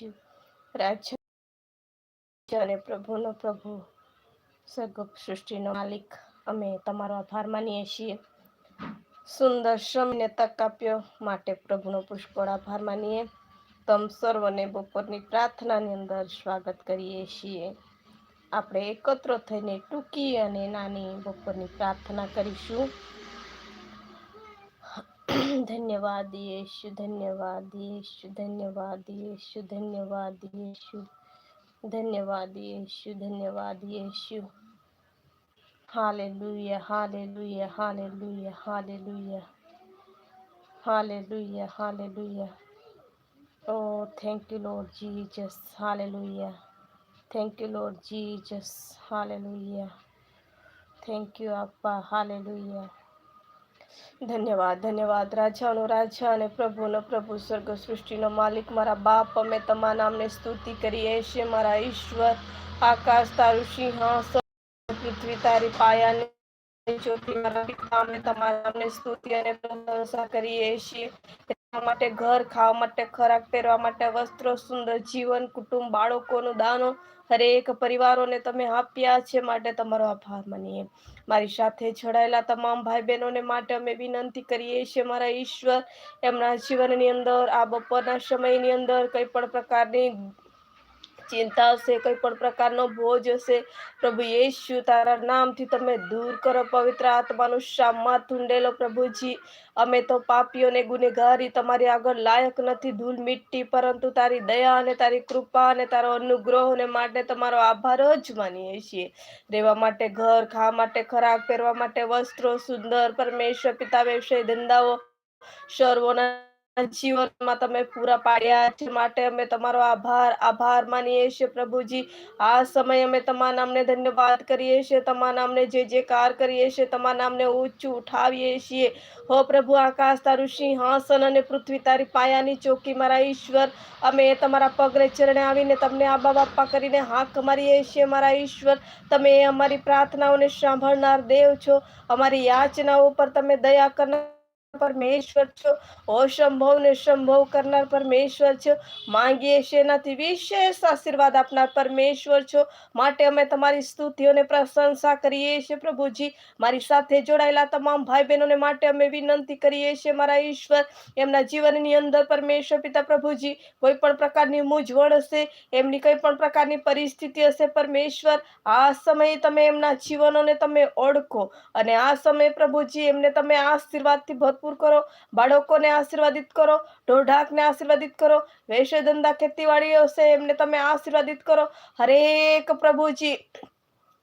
યેશુ રાજ્ય અને પ્રભુનો પ્રભુ સર્ગ સૃષ્ટિનો માલિક. અમે તમારો આભાર માનીએ છીએ. સુંદર શ્રમને તક આપ્યો માટે પ્રભુનો પુષ્કળ આભાર માનીએ. તમ સર્વને બપોરની પ્રાર્થનાની અંદર સ્વાગત કરીએ છીએ. આપણે એકત્ર થઈને ટૂંકી અને નાની બપોરની પ્રાર્થના કરીશું. ધન્યવાદ યેશુ ધન્યવાદ યેશુ ધન્યવાદ યેશુ ધન્યવાદ યેશુ ધન્યવાદ યેશુ ધન્યવાદ Yeshu hallelujah hallelujah hallelujah hallelujah hallelujah hallelujah Oh, thank you, Lord Jesus. Hallelujah. Thank you, Lord Jesus. Hallelujah. Thank you, Appa. Hallelujah. ધન્યવાદ ધન્યવાદ. રાજાનો રાજા અને પ્રભુનો પ્રભુ સ્વર્ગ સૃષ્ટિનો માલિક, મારા બાપ, અમે તમારા નામને સ્તુતિ કરીએ છીએ મારા ઈશ્વર, આકાશ તારું સિંહાસન, પૃથ્વી તારી પાયાની જ્યોતિ મારા પિતા, અમે તમારા નામને સ્તુતિ અને પ્રશંસા કરીએ છીએ માટે ઘર, ખાવા માટે ખોરાક, પહેરવા માટે વસ્ત્રો, સુંદર જીવન, કુટુંબ, બાળકોનું દાનો હરેક પરિવારોને તમે આપ્યા છે માટે તમારો આભાર માનીએ. મારી સાથે જોડાયેલા તમામ ભાઈ બહેનોને માટે અમે વિનંતી કરીએ છીએ, મારા ઈશ્વર, એમના જીવનની અંદર, આ બપોરના સમયની અંદર કઈ પણ પ્રકારની ચિંતા હશે, કોઈ પણ પ્રકારનો ભોજ હશે. પ્રભુ યેશુ, તારા નામથી તમે દૂર કરો, પવિત્ર આત્માનું શામમાં થુંડેલો પ્રભુજી. અમે તો પાપીઓને ગુનેગારી, તમારી આગળ લાયક નથી ધૂલ મિટ્ટી પરંતુ તારી દયા અને તારી કૃપા અને તારો અનુગ્રહને માટે તમારો આભાર જ માનીએ છીએ. રહેવા માટે ઘર, ખાવા માટે ખોરાક, પહેરવા માટે વસ્ત્રો, સુંદર પરમેશ્વર પિતા, વ્યવસાય ધંધાઓ, સર્વોના જીવનમાં તમે પૂરા પાડ્યા છે. માટે અમે તમારો આભાર. આભાર માનીએ છીએ પ્રભુજી. આ સમય અમે તમારા નામને ધન્યવાદ કરીએ છીએ. તમારા નામને જે જે કાર કરીએ છીએ, તમારા નામને ઊંચું ઉઠાવીએ છીએ. હો પ્રભુ, આકાશ તારું સિંહાસન અને પૃથ્વી તારી પાયાની ચોકી. મારા ઈશ્વર, અમે તમારા પગને ચરણે આવીને તમને આબા બાપા કરીને હાક મારીએ છીએ. મારા ઈશ્વર, તમે અમારી પ્રાર્થનાઓને સાંભળનાર દેવ છો. અમારી યાચનાઓ પર તમે દયા કરનાર પરમેશ્વર છો. અસંભવ ને સંભવ કરનાર પરમેશ્વર છો. માંગીએ છીએ એનાથી વિશેષ આશીર્વાદ આપનાર પરમેશ્વર છો. માટે અમે તમારી સ્તુતિઓને પ્રશંસા કરીએ છીએ પ્રભુજી. મારી સાથે જોડાયેલા તમામ ભાઈ બહેનોને માટે અમે વિનંતી કરીએ છીએ મારા ઈશ્વર. એમના જીવનની અંદર પરમેશ્વર પિતા પ્રભુજી કોઈ પણ પ્રકારની મૂંઝવણ હશે, એમની કોઈ પણ પ્રકારની પરિસ્થિતિ હશે પરમેશ્વર, આ સમયે તમે એમના જીવનોને તમે ઓળખો. અને આ સમયે પ્રભુજી, એમને તમે આશીર્વાદથી ભરપૂર કરો, બાળકોને આશીર્વાદિત કરો ઢોઢાકને આશીર્વાદિત કરો વૈશ્ય ધંધા ખેતીવાડી હશે એમને તમે આશીર્વાદિત કરો. હરેક પ્રભુજી,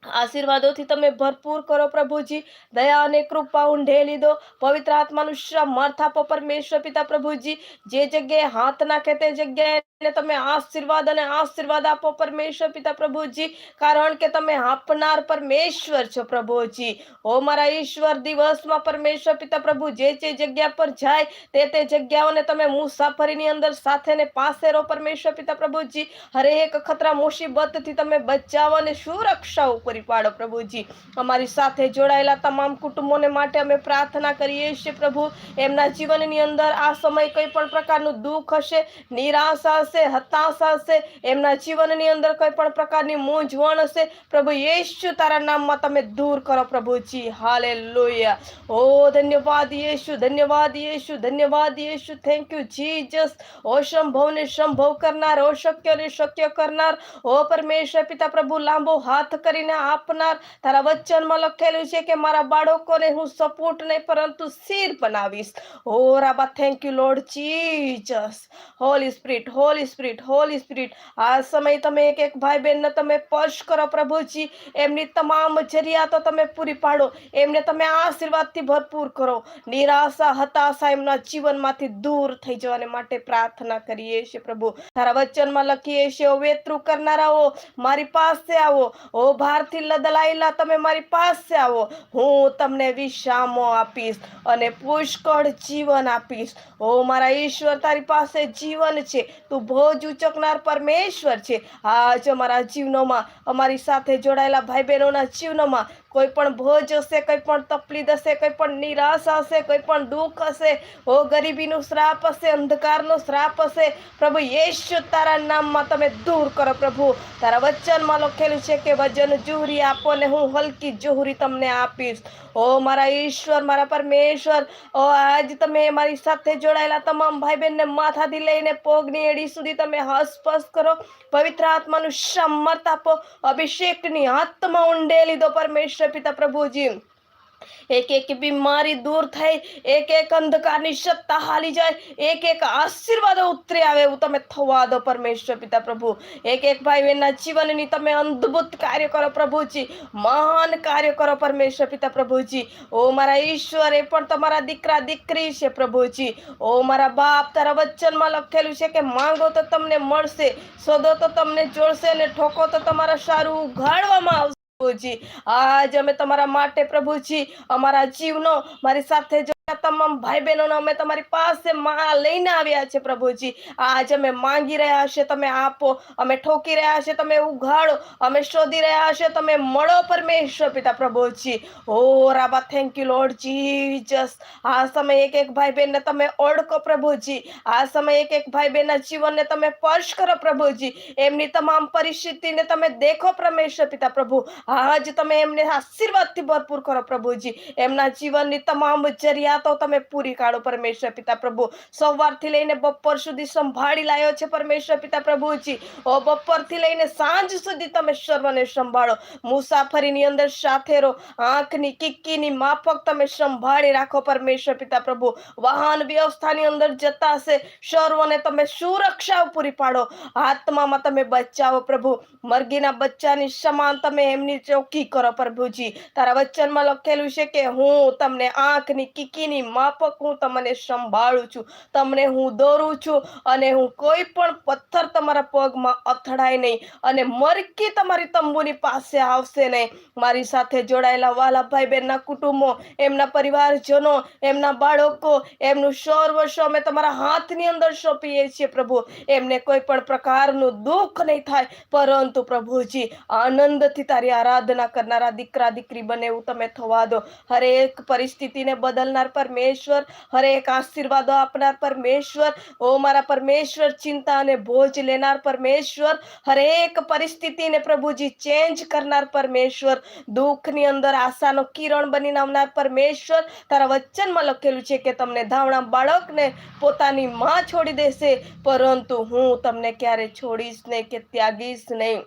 આશીર્વાદોથી તમે ભરપૂર કરો પ્રભુજી. દયા અને કૃપા ઊંઢે દો પવિત્ર આત્માનું સમર્થ પર પરમેશ્વર પિતા પ્રભુજી. જે જગ્યાએ હાથ નાખે તે જગ્યાએ તમે આશીર્વાદ અને આશીર્વાદ આપો પરમેશ્વર પિતા પ્રભુજી. કારણ કે તમે આપનાર પરમેશ્વર છો પ્રભુજી. ઓ મારા ઈશ્વર, દિવસમાં પરમેશ્વર પિતા પ્રભુ, જે જે જગ્યા પર જાય તે તે જગ્યાઓને તમે મુસાફરીની અંદર સાથે ને પાસે રહો પરમેશ્વર પિતા પ્રભુજી. હરેક ખતરા, મુસીબતથી તમે બચાવો અને સુરક્ષા ઉપર પાડો પ્રભુજી. અમારી સાથે જોડાયેલા તમામ કુટુંબોને માટે અમે પ્રાર્થના કરીએ છીએ પ્રભુ. એમના જીવનની અંદર આ સમય કંઈ પણ પ્રકારનું દુઃખ હશે, નિરાશા હશે, હતાશા હશે, એમના જીવનની અંદર કોઈ પણ પ્રકારની મૂંઝવણ હશે. પ્રભુ યેશુ, તારા નામમાં તમે દૂર કરો પ્રભુજી હાલે લોહિયા ઓ, ધન્યવાદ યેશુ ધન્યવાદ યેશુ ધન્યવાદ યેશુ. થેન્ક યુ જીજસ ઓ, સંભવને સંભવ કરનાર, ઓ, શક્યને શક્ય કરનાર, ઓ, પરમેશ્વર પિતા પ્રભુ, લાંબો હાથ કરીને આપનાર. તારા વચનમાં લખેલું છે કે મારા બાળકોને હું સપોર્ટ નહીં, પરંતુ સિર બનાવીશ. ઓ, Raba thank you Lord Jesus holy spirit holy spirit holy spirit આ સમય તમે એક એક ભાઈ બહેનને તમે સ્પર્શ કરો પ્રભુજી. એમની તમામ જરૂરિયાતો તમે પૂરી પાડો. એમને તમે આશીર્વાદથી ભરપૂર કરો. નિરાશા, હતાશા એમના જીવનમાંથી દૂર થઈ જવાને માટે પ્રાર્થના કરીએ છીએ પ્રભુ. તારા વચનમાં લખીએ છીએ વેતરું કરનારાઓ, મારી પાસે આવો. ઓ ભારથી લદલાયેલા, તમે મારી પાસે આવો. હું તમને વિશામો આપીશ અને પુષ્કળ જીવન આપીશ. ઓ મારા ઈશ્વર, તારી પાસે જીવન છે. તું ભોજ ઉચકનાર પરમેશ્વર છે. આજ અમારા જીવનોમાં અમારી સાથે જોડાયેલા ભાઈ બહેનોના જીવનોમાં કોઈ પણ ભોજ હશે, કોઈ પણ તકલીફ હશે, કોઈ પણ નિરાશા હશે, કોઈ પણ દુઃખ હશે ઓ ગરીબીનું શ્રાપ હશે, અંધકારનો શ્રાપ હશે, પ્રભુ યેશુ તારા નામમાં તમે દૂર કરો પ્રભુ. તારા વચનમાં લખેલું છે કે વજન જુહરી આપો ને હું હલકી જુહરી તમને આપીશ. ઓ મારા ઈશ્વર, મારા પરમેશ્વર, ઓ આજ તમે મારી સાથે જોડાયેલા તમામ ભાઈ બહેનને માથાથી લઈને પોગની એડી સુધી તમે હસપસ કરો. પવિત્ર આત્માનું સમર્થ આપો. અભિષેકની આત્મા ઊંડે લીધો પરમેશ્વર. પિતા પ્રભુજી. એક એક બીમારી દૂર થઈ, એક એક અંધકારની સત્તા હાલી જાય, એક એક આશીર્વાદ ઉતરી આવે એવું તમે થવા દો પરમેશ્વર, પિતા પ્રભુ. એક એક ભાઈ બહેનના જીવનની તમે અદ્ભુત કાર્ય કરો પ્રભુજી. મહાન કાર્ય કરો પરમેશ્વર, પિતા પ્રભુજી. ઓ મારા ઈશ્વર એ પણ તમારા દીકરા, દીકરી છે પ્રભુજી. ઓ મારા બાપ, તારા વચનમાં લખેલું છે કે માંગો તો તમને મળશે, શોધો તો તમને જોડશે અને ઠોકો તો તમારા સારું ઉઘાડવામાં આવશે પ્રભુજી. આજ અમે તમારા માટે પ્રભુજી અમારા જીવનો મારી સાથે તમામ ભાઈ બહેનોનો અમે તમારી પાસે માં લઈને આવ્યા છે, પ્રભુજી. આજ અમે માંગી રહ્યા છે, તમે આપો. અમે ઠોકી રહ્યા છે, તમે ઉઘાડો. અમે શોધી રહ્યા છે, તમે મળો પરમેશ્વર પિતા પ્રભુજી. ઓ રાબા થેન્ક યુ લોર્ડ જીસસ આ સમય એક એક ભાઈ બહેનને તમે ઓળખો, પ્રભુજી. આ સમય એક એક ભાઈ બહેનના જીવનને તમે સ્પર્શ કરો, પ્રભુજી. એમની તમામ પરિસ્થિતિને તમે દેખો, પરમેશ્વર પિતા પ્રભુ. આજ તમે એમને આશીર્વાદથી ભરપૂર કરો, પ્રભુજી. એમના જીવનની તમામ જરૂરિયાતો તમે પૂરી કાઢો પરમેશ્વર પિતા પ્રભુ સવારથી લઈને બપોર સુધી સંભાળી લાયો છે પરમેશ્વર પિતા પ્રભુજી. ઓ, બપોરથી લઈને સાંજ સુધી તમે સર્વને સંભાળો. મુસાફરીની અંદર સાથે રહો આંખની કિક્કીની માફક તમે સંભાળી રાખો પરમેશ્વર પિતા પ્રભુ. વાહન વ્યવસ્થાની અંદર જતા હશે સર્વને તમે સુરક્ષા પૂરી પાડો. આત્મામાં તમે બચાવો પ્રભુ. મરઘીના બચ્ચાની સમાન તમે એમની ચોકી કરો પ્રભુજી. તારા વચનમાં લખેલું છે કે હું તમને આંખની કીકીની માફક હું તમને સંભાળું છું. તમને હું દોરું છું અને હું કોઈ પણ પથ્થર તમારા પગમાં અથડાય નહીં અને મરકી તમારી તંબુની પાસે આવશે નહીં. મારી સાથે જોડાયેલા વાલાભાઈ બહેનના કુટુંબો, એમના પરિવારજનો, એમના બાળકો, એમનું સર્વસ્વ અમે તમારા હાથની અંદર સોંપીએ છીએ પ્રભુ. એમને કોઈ પણ પ્રકારનું દુઃખ નહીં થાય. પરંતુ પ્રભુજી, આનંદથી તારી આરાધના કરનારા દીકરા દીકરી બને એવું તમે થવા દો. હરેક પરિસ્થિતિને બદલનાર પરમેશ્વર હરેક આશીર્વાદો આપનાર પરમેશ્વર. ઓ મારા પરમેશ્વર, ચિંતા અને ભોજ લેનાર પરમેશ્વર. હરેક પરિસ્થિતિને પ્રભુજી ચેન્જ કરનાર પરમેશ્વર. દુઃખની અંદર આશાનો કિરણ બનીને આવનાર પરમેશ્વર. તારા વચનમાં લખેલું છે કે તમને ધાવણા બાળકને પોતાની માં છોડી દેશે, પરંતુ હું તમને ક્યારે છોડીશ નહીં કે ત્યાગીશ નહીં.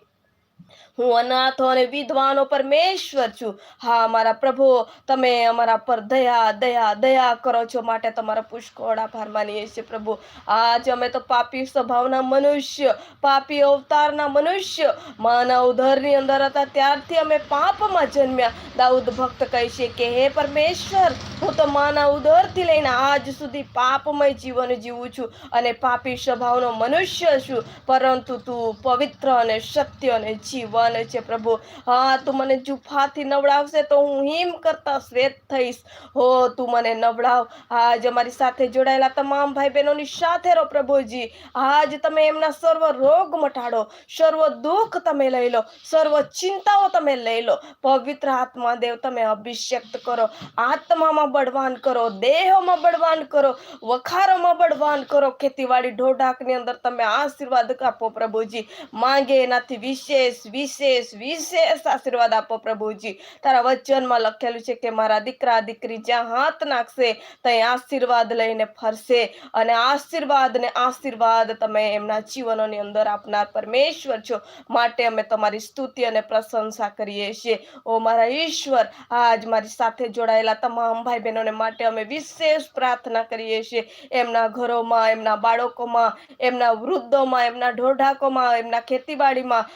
હું અનાથો અને વિધવાનો પરમેશ્વર છું. હા અમારા પ્રભુ, તમે અમારા પર દયા દયા દયા કરો છો માટે તમારા પુષ્કળ આભાર માનીએ છીએ પ્રભુ. આજ અમે તો પાપી સ્વભાવના મનુષ્ય, પાપી અવતારના મનુષ્ય માના ઉધરની અંદર હતા. ત્યારથી અમે પાપમાં જન્મ્યા. દાઉદ ભક્ત કહે છે કે, હે પરમેશ્વર, હું તો માના ઉદરથી લઈને આજ સુધી પાપમય જીવન જીવું છું અને પાપી સ્વભાવનો મનુષ્ય છું. પરંતુ તું પવિત્ર અને સત્ય અને જીવન છે પ્રભુ. હા, તું મને જુફાથી નવડાવશે તો હું હિમ કરતા શ્વેત થઈશ. હો, તું મને નવડાવ. આજ અમારી સાથે જોડાયેલા તમામ ભાઈ બહેનોની સાથે રહો પ્રભુજી. આજ તમે એમના સર્વ રોગ મટાડો. સર્વ દુઃખ તમે લઈ લો. સર્વ ચિંતાઓ તમે લઈ લો. પવિત્ર આત્મા દેવ, તમે અભિષેક્ત કરો. આત્મામાં બળવાન કરો. દેહોમાં બળવાન કરો. વખારોમાં બળવાન કરો. ખેતીવાડી ઢોઢાકની અંદર તમે આશીર્વાદ આપો પ્રભુજી. માંગે એનાથી વિશેષ વિશેષ વિશેષ આશીર્વાદ આપો પ્રભુજી. તારા વચનમાં લખેલું છે કે મારા દીકરા, દીકરી જ્યાં હાથ નાખશે, ત્યાં આશીર્વાદ લઈને ફરશે. અને આશીર્વાદ ને આશીર્વાદ તમે એમના જીવનોની અંદર આપનાર પરમેશ્વર છો. માટે અમે તમારી સ્તુતિ અને પ્રશંસા કરીએ છીએ. ઓ મારા ઈશ્વર, આજ મારી સાથે જોડાયેલા તમામ ભાઈ બહેનોને માટે અમે વિશેષ પ્રાર્થના કરીએ છીએ. એમના ઘરોમાં, એમના બાળકોમાં, એમના વૃદ્ધોમાં, એમના ઢોઢાકોમાં, એમના ખેતીવાડીમાં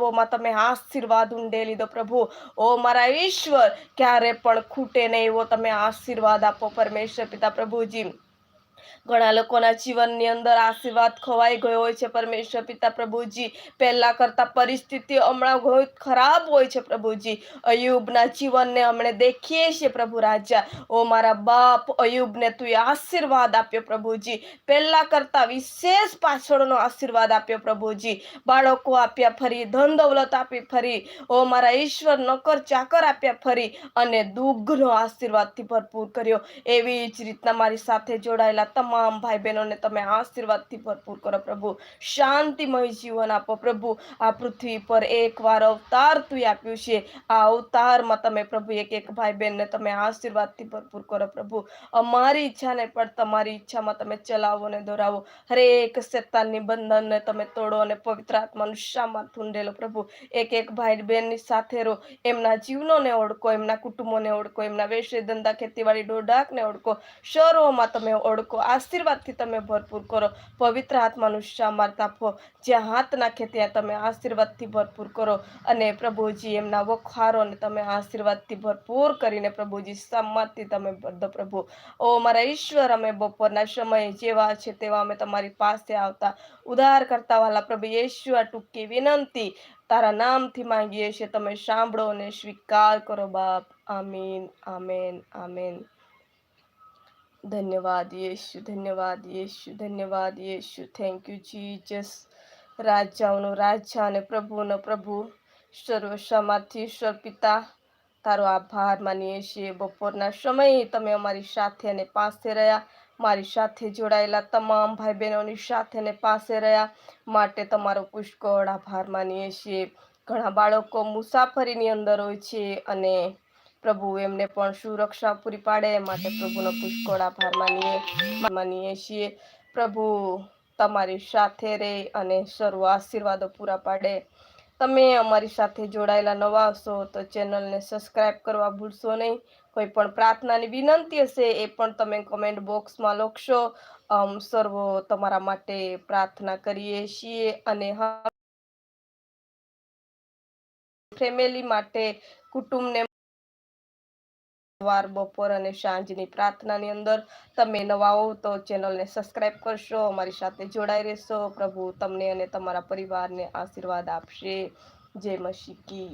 સર્વોમાં તમે આશીર્વાદ ઊંડે લીધો પ્રભુ. ઓ મારા ઈશ્વર, ક્યારે પણ ખૂટે નહીં એવો તમે આશીર્વાદ આપો પરમેશ્વર પિતા પ્રભુજી. ઘણા લોકોના જીવનની અંદર આશીર્વાદ ખોવાઈ ગયો હોય છે. પરમેશ્વર પિતા પ્રભુજી, પહેલા કરતા પરિસ્થિતિ હમણાં ખરાબ હોય છે પ્રભુજી. અયુબના જીવનને હમણે દેખીએ છીએ પ્રભુ રાજા. ઓ મારા બાપ, અયુબને તું આશીર્વાદ આપ્યો પ્રભુજી. પહેલા કરતા વિશેષ પાછળનો આશીર્વાદ આપ્યો પ્રભુજી. બાળકો આપ્યા ફરી, ધન દૌલત આપી ફરી. ઓ મારા ઈશ્વર, નોકર ચાકર આપ્યા ફરી અને દુઃખનો આશીર્વાદથી ભરપૂર કર્યો. એવી જ રીતના મારી સાથે જોડાયેલા તમામ ભાઈ બહેનોને તમે આશીર્વાદથી ભરપૂર કરો, પ્રભુ. શાંતિમય જીવન આપો, પ્રભુ. આ પૃથ્વી પર એકવાર અવતાર તું આપ્યું છે. આ અવતારમાં તમે, પ્રભુ એક એક ભાઈ બહેનને તમે આશીર્વાદથી ભરપૂર કરો, પ્રભુ. અમારી ઈચ્છાને પણ તમારી ઈચ્છામાં તમે ચલાવો ને દોરાવો. હરેક શેતાનની બંધનને તમે તોડો અને પવિત્ર આત્માનું શામાં થુંડેલો પ્રભુ? એક એક ભાઈ બહેનની સાથે રહો. એમના જીવનોને ઓળખો, એમના કુટુંબોને ઓળખો, એમના વેશ્ય ધંધા ખેતીવાડી ડોડાકને ઓળખો. શહેરોમાં તમે ઓળખો આશીર્વાદથી તમે ભરપૂર કરો. પવિત્ર આત્માનું સામર્થ તાપો જ્યાં હાથ નાખે ત્યાં તમે આશીર્વાદથી ભરપૂર કરો. અને પ્રભુજી, એમના વખારોને તમે આશીર્વાદથી ભરપૂર કરીને પ્રભુજી સમાજથી તમે બધો પ્રભુ. ઓ મારા ઈશ્વર, અમે બપોરના સમયે જેવા છે તેવા અમે તમારી પાસે આવતા ઉધાર કરતા વાલા પ્રભુ આ ટૂંકી વિનંતી તારા નામથી માંગીએ છીએ. તમે સાંભળો અને સ્વીકાર કરો બાપ. આમીન, આમેન આમેન. ધન્યવાદ યેશુ ધન્યવાદ યેશુ ધન્યવાદ યેશુ થેન્ક યુ જીજસ રાજાઓનો રાજા અને પ્રભુનો પ્રભુ સર્વસમાથી ઈશ્વર પિતા તારો આભાર માનીએ છીએ। બપોરના સમયે તમે અમારી સાથે અને પાસે રહ્યા, મારી સાથે જોડાયેલા તમામ ભાઈ બહેનોની સાથે અને પાસે રહ્યા, માટે તમારો પુષ્કળ આભાર માનીએ છીએ. ઘણા બાળકો મુસાફરીની અંદર હોય છે અને પ્રભુ એમને પણ સુરક્ષા પૂરી પાડે. માટે પ્રભુનો પુષ્કળ આભાર માનીએ. માનીએ છીએ. પ્રભુ તમારી સાથે રહે અને સર્વ આશીર્વાદો પૂરા પાડે. તમે અમારી સાથે જોડાયેલા નવા હશો તો ચેનલને સબસ્ક્રાઇબ કરવા ભૂલશો નહીં. કોઈ પણ પ્રાર્થનાની વિનંતી હશે એ પણ તમે કમેન્ટ બોક્સમાં લખશો. સર્વ તમારા માટે પ્રાર્થના કરીએ છીએ અને ફેમિલી માટે, કુટુંબને સવાર બપોર અને સાંજની પ્રાર્થનાની અંદર તમે નવા હો તો ચેનલને સબસ્ક્રાઇબ કરશો, અમારી સાથે જોડાઈ રહેશો. પ્રભુ તમને અને તમારા પરિવારને આશીર્વાદ આપશે. જય મશીકી